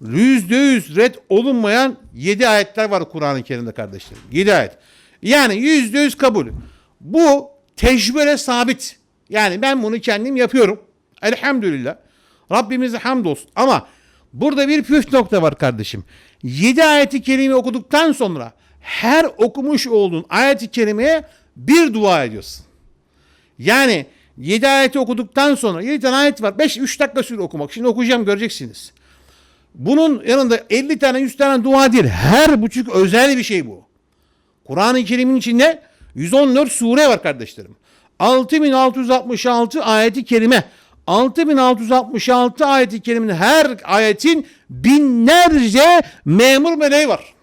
yüzde yüz red olunmayan 7 ayetler var Kur'an-ı Kerim'de kardeşlerim. 7 ayet. Yani yüzde yüz kabul. Bu tecrübe sabit. Yani ben bunu kendim yapıyorum. Elhamdülillah. Rabbimize hamdolsun. Ama burada bir püf nokta var kardeşim. 7 ayeti kerime okuduktan sonra her okumuş olduğun ayeti kerimeye bir dua ediyorsun. Yani 7 ayeti okuduktan sonra 7 tane ayet var. 5 3 dakika sürüyor okumak. Şimdi okuyacağım göreceksiniz. Bunun yanında 50 tane 100 tane dua değil. Her buçuk özel bir şey bu. Kur'an-ı Kerim'in içinde 114 sure var kardeşlerim. 6666 ayeti kerime. 6666 ayeti kerimenin her ayetin binlerce memur meleği var.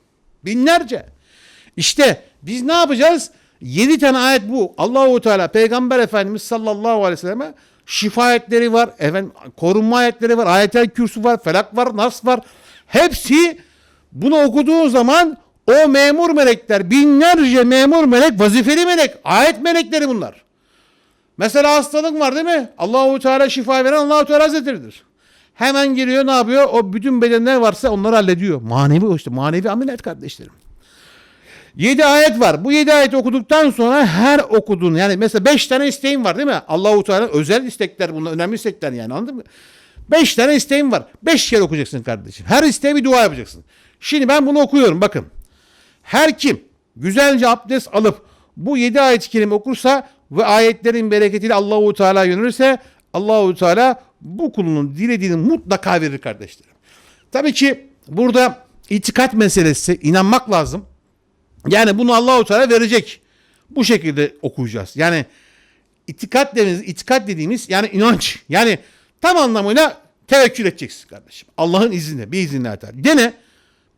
Binlerce. İşte biz ne yapacağız? 7 tane ayet bu. Allahu Teala Peygamber Efendimiz sallallahu aleyhi ve selleme şifa ayetleri var. Efendim korunma ayetleri var. Ayetel kürsü var. Felak var. Nas var. Hepsi bunu okuduğun zaman o memur melekler binlerce memur melek vazifeli melek. Ayet melekleri bunlar. Mesela hastalık var değil mi? Allahu Teala şifa veren Allahu Teala Hazretleri'dir. Hemen geliyor ne yapıyor? O bütün bedenler varsa onları hallediyor. Manevi o işte. Manevi ameliyat kardeşlerim. 7 ayet var. Bu 7 ayet okuduktan sonra her okuduğun yani mesela 5 tane isteğin var değil mi? Allahu Teala özel istekler bunlar önemli istekler yani anladın mı? 5 tane isteğin var. 5 kere okuyacaksın kardeşim. Her isteğe bir dua yapacaksın. Şimdi ben bunu okuyorum bakın. Her kim güzelce abdest alıp bu 7 ayet-i okursa ve ayetlerin bereketiyle Allahu Teala yönelirse Allahu Teala bu kulunun dilediğini mutlaka verir kardeşlerim. Tabii ki burada itikat meselesi inanmak lazım. Yani bunu Allahu Teala verecek. Bu şekilde okuyacağız. Yani itikat dediğimiz, itikat dediğimiz yani inanç. Yani tam anlamıyla tevekkül edeceksin kardeşim. Allah'ın izniyle, bir izinle atar. Dene.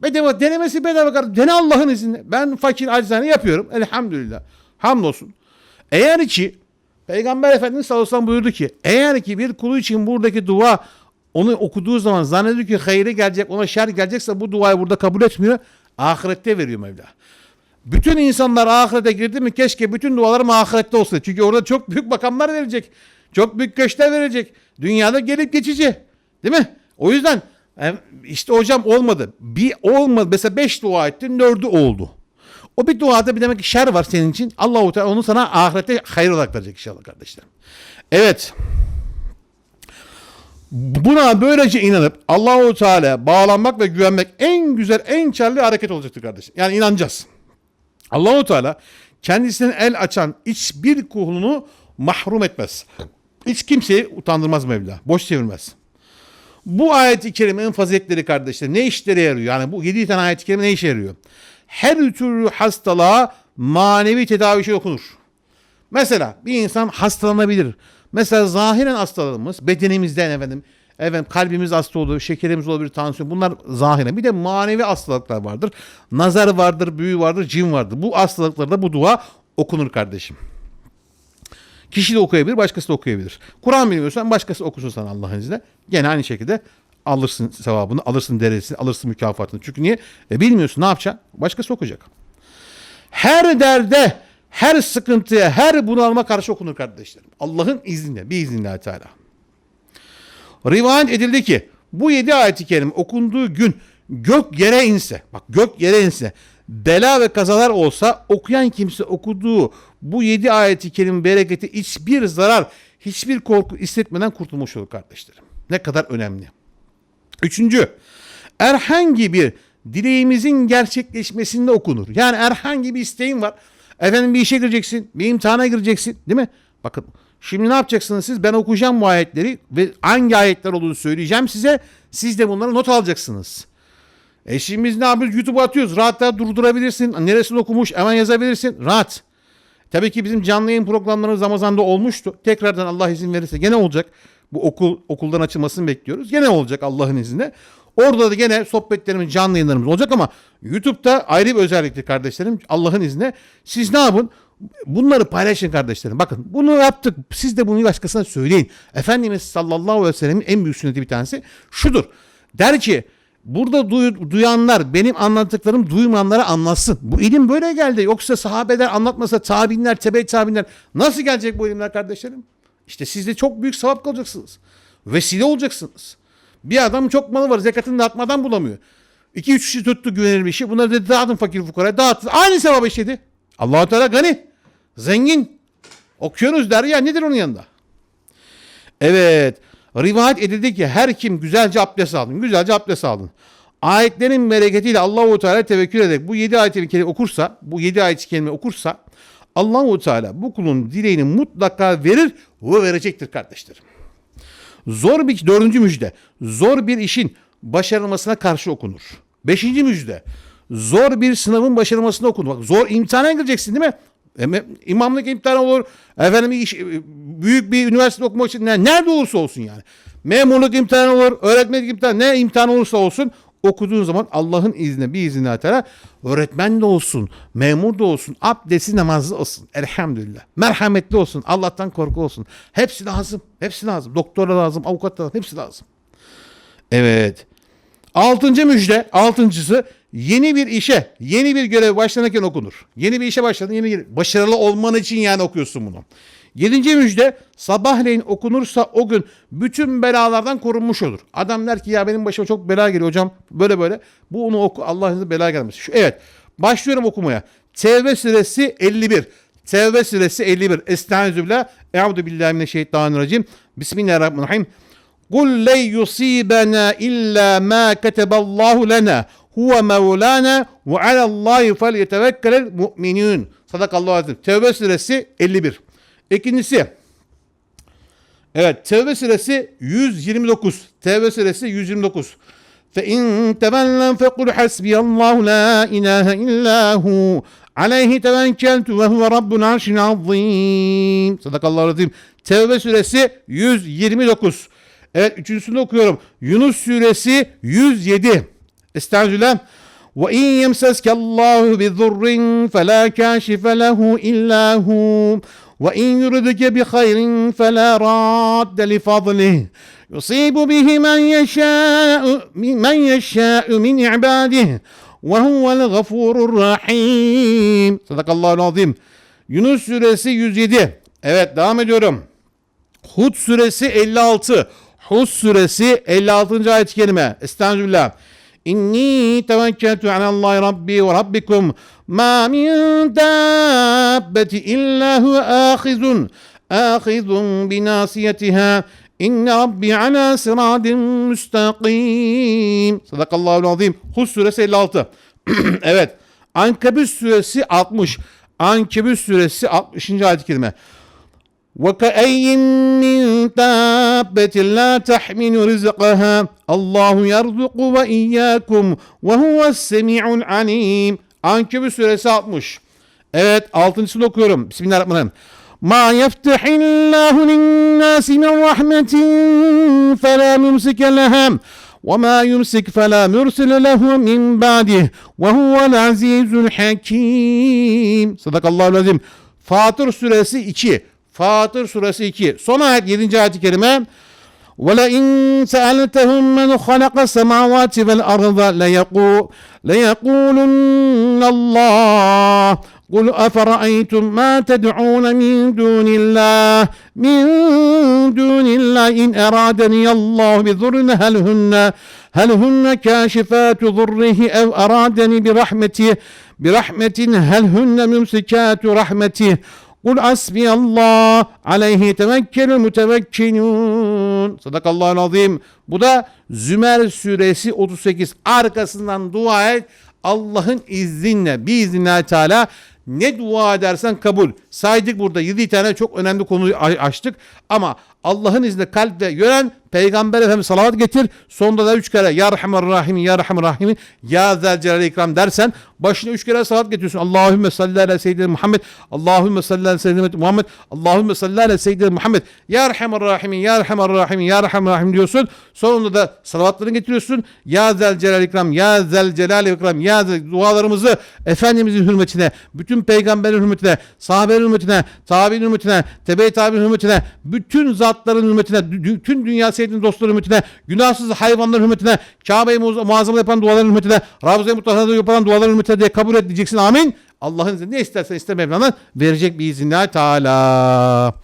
Bedava, denemesi bedava kardeşim. Dene Allah'ın izniyle. Ben fakir acizane yapıyorum. Elhamdülillah. Hamdolsun. Eğer ki Peygamber Efendimiz sallallahu aleyhi ve sellem buyurdu ki eğer ki bir kulu için buradaki dua onu okuduğu zaman zannediyor ki hayırı gelecek ona şer gelecekse bu duayı burada kabul etmiyor. Ahirette veriyor Mevla. Bütün insanlar ahirete girdi mi keşke bütün dualarım ahirette olsa. Çünkü orada çok büyük makamlar verecek. Çok büyük köşkler verecek. Dünyada gelip geçici. Değil mi? O yüzden işte hocam olmadı. Bir olmadı. Mesela beş dua ettin dördü oldu. O bir duada bir demek ki şer var senin için. Allahu Teala onu sana ahirette hayır olarak verecek inşallah kardeşlerim. Evet. Buna böylece inanıp Allahu Teala bağlanmak ve güvenmek en güzel, en çarlı hareket olacaktır kardeşim. Yani inanacağız. Allahu Teala kendisine el açan hiçbir kulunu mahrum etmez. Hiç kimseyi utandırmaz Mevla. Boş çevirmez. Bu ayet-i kerimenin faziletleri kardeşler ne işlere yarıyor? Yani bu 7 tane ayet-i kerime ne işe yarıyor? Her türlü hastalığa manevi tedavi şey okunur. Mesela bir insan hastalanabilir. Mesela zahiren hastalığımız bedenimizden efendim efendim kalbimiz hasta olur, şekerimiz olabilir, tansiyon. Bunlar zahiren. Bir de manevi hastalıklar vardır. Nazar vardır, büyü vardır, cin vardır. Bu hastalıklarda bu dua okunur kardeşim. Kişi de okuyabilir, başkası da okuyabilir. Kur'an bilmiyorsan başkası okusun sana Allah'ın izniyle. Gene aynı şekilde alırsın sevabını, alırsın derecesini, alırsın mükafatını. Çünkü niye? E bilmiyorsun ne yapacaksın? Başkası okuyacak. Her derde, her sıkıntıya, her bunalma karşı okunur kardeşlerim. Allah'ın izniyle, bir iznillah Teala. Rivayet edildi ki bu yedi ayeti kerim okunduğu gün gök yere inse, bak gök yere inse, bela ve kazalar olsa okuyan kimse okuduğu bu yedi ayeti kerim bereketi hiçbir zarar, hiçbir korku hissetmeden kurtulmuş olur kardeşlerim. Ne kadar önemli. Üçüncü, herhangi bir dileğimizin gerçekleşmesinde okunur. Yani herhangi bir isteğin var. Efendim bir işe gireceksin, bir imtihana gireceksin değil mi? Bakın şimdi ne yapacaksınız siz? Ben okuyacağım bu ayetleri ve hangi ayetler olduğunu söyleyeceğim size. Siz de bunları not alacaksınız. E şimdi biz ne yapıyoruz? YouTube'a atıyoruz. Rahat rahat durdurabilirsin. Neresini okumuş hemen yazabilirsin. Rahat. Tabii ki bizim canlı yayın programlarımız Ramazan'da olmuştu. Tekrardan Allah izin verirse gene olacak. Bu okul okuldan açılmasını bekliyoruz. Gene olacak Allah'ın izniyle. Orada da gene sohbetlerimiz, canlı yayınlarımız olacak ama YouTube'da ayrı bir özelliktir kardeşlerim. Allah'ın izniyle. Siz ne yapın? Bunları paylaşın kardeşlerim. Bakın bunu yaptık. Siz de bunu başkasına söyleyin. Efendimiz sallallahu aleyhi ve sellemin en büyük sünneti bir tanesi şudur. Der ki burada duy- duyanlar benim anlattıklarım duymayanlara anlatsın. Bu ilim böyle geldi. Yoksa sahabeler anlatmasa tabinler, tebe tabinler nasıl gelecek bu ilimler kardeşlerim? İşte siz de çok büyük sevap kalacaksınız. Vesile olacaksınız. Bir adam çok malı var zekatını dağıtmadan bulamıyor. İki üç kişi tuttu güvenilir bir şey. Bunları dedi dağıtın fakir fukara. Dağıttı. Aynı sevabı işledi. allah Teala gani. Zengin. Okyanus derya nedir onun yanında? Evet. Rivayet edildi ki her kim güzelce abdest aldın. Güzelce abdest aldın. Ayetlerin bereketiyle Allahu Teala tevekkül ederek bu 7 ayet-i okursa, bu 7 ayet-i kerime okursa Allahu Teala bu kulun dileğini mutlaka verir ve verecektir kardeşlerim. Zor bir dördüncü müjde. Zor bir işin başarılmasına karşı okunur. Beşinci müjde. Zor bir sınavın başarılmasına okunur. Bak zor imtihana gireceksin değil mi? İmamlık imtihanı olur. Efendim iş, büyük bir üniversite okumak için ne- nerede olursa olsun yani. Memurluk imtihanı olur, öğretmenlik imtihanı, ne imtihan olursa olsun okuduğun zaman Allah'ın izniyle bir izni Teala öğretmen de olsun, memur da olsun, abdesti namazlı olsun. Elhamdülillah. Merhametli olsun, Allah'tan korku olsun. Hepsi lazım. Hepsi lazım. Doktor da lazım, avukat lazım. Hepsi lazım. Evet. Altıncı müjde, altıncısı yeni bir işe, yeni bir görev başlanırken okunur. Yeni bir işe başladın, yeni bir başarılı olman için yani okuyorsun bunu. Yedinci müjde sabahleyin okunursa o gün bütün belalardan korunmuş olur. Adam der ki ya benim başıma çok bela geliyor hocam böyle böyle. Bu onu oku Allah'ın bela gelmez. Şu, evet başlıyorum okumaya. Tevbe suresi 51. Tevbe suresi 51. Estağfirullah. Euzu billahi mineşşeytanirracim. Bismillahirrahmanirrahim. قل لن يصيبنا إلا ما كتب الله لنا هو مولانا وعلى الله فليتوكل المؤمنون Sadakallahu azim. Tevbe suresi 51. İkincisi Evet Tevbe suresi 129. Tevbe suresi 129. فَاِنْ تَبَلَّمْ فَقُلْ حَسْبِيَ اللّٰهُ لَا اِلَٰهَ اِلَّا هُ عَلَيْهِ تَوَكَّلْتُ وَهُوَ رَبُّ الْعَرْشِ الْعَظِيمِ Sadakallahu azim. Tevbe suresi 129. Evet üçüncüsünü okuyorum. Yunus suresi 107. Estağfirullah. وَاِنْ يَمْسَسْكَ اللّٰهُ بِذُرٍّ فَلَا كَاشِفَ لَهُ إِلَّا هُ وَاِنْ يُرِدْكَ بِخَيْرٍ فَلَا رَادَّ لِفَضْلِهِ يُصِيبُ بِهِ مَنْ يَشَاءُ مَنْ يَشَاءُ مِنْ عِبَادِهِ وَهُوَ الْغَفُورُ الرَّحِيمُ Sadakallahu azim. Yunus suresi 107. Evet devam ediyorum. Hud suresi 56. Hud suresi 56. ayet-i kerime. Estağfirullah. İnni tevekkeltu alallahi rabbi ve rabbikum ma min dabbeti illa huve ahizun ahizun binasiyetiha İnne rabbi ala sıradin müstakim. Sadakallahu azim. Hud suresi 56. evet. Ankebüs suresi 60. Ankebüs suresi 60. ayet-i kerime. وكأي من دابة لا تحمل رزقها الله يرزق وإياكم وهو السميع العليم Ankebut suresi 60. Evet altıncısını okuyorum. Bismillahirrahmanirrahim. Ma yeftehillahu linnâsi min rahmetin felâ mumsike lehem. وما يمسك فلا مرسل له من بعده وهو العزيز الحكيم صدق الله العظيم Fatır suresi 2 Fatır suresi 2 son ayet 7. ayet-i kerime وَلَئِنْ سَأَلْتَهُمْ مَنْ خَلَقَ السَّمَاوَاتِ وَالْأَرْضَ لَيَقُولُ لَيَقُولُنَّ اللَّهُ قُلْ أَفَرَأَيْتُمْ مَا تَدْعُونَ مِنْ دُونِ اللَّهِ مِنْ دُونِ اللَّهِ إِنْ أَرَادَنِيَ اللَّهُ بِضُرٍّ هَلْ هُنَّ هل هن كاشفات ضره أو أرادني برحمته برحمة هل هن ممسكات رحمته Kul asbiyallah aleyhi tevekkelü mütevekkinun. Sadakallahu azim. Bu da Zümer suresi 38. Arkasından dua et. Allah'ın izniyle biiznillahü teala ne dua edersen kabul. Saydık burada 7 tane çok önemli konuyu açtık. Ama Allah'ın izniyle kalple gören Peygamber Efendimiz salavat getir. Sonunda da üç kere Ya Rahman Rahim, Ya Rahman Rahim, Ya Zel Celal İkram dersen başına üç kere salavat getiriyorsun. Allahümme salli ala seyyidina Muhammed, Allahümme salli ala seyyidina Muhammed, Allahümme salli ala seyyidina Muhammed, Ya Rahman Rahim, Ya Rahman Rahim, Ya Rahman Rahim diyorsun. Sonunda da salavatlarını getiriyorsun. Ya Zel Celal İkram, Ya Zel Celal İkram, Ya Zel dualarımızı Efendimizin hürmetine, bütün peygamberin hürmetine, sahabelerin hürmetine, tabi'in hürmetine, tebe-i tabi'in hürmetine, bütün zatların hürmetine, bütün dünya seyyidinin dostları hürmetine, günahsız hayvanların hürmetine, Kabe'yi muaz- muazzam yapan duaların hürmetine, Ravza-i Mutahhara'da yapılan duaların hürmetine diye kabul et diyeceksin. Amin. Allah'ın izniyle ne istersen iste Mevlana verecek bir izinler Teala.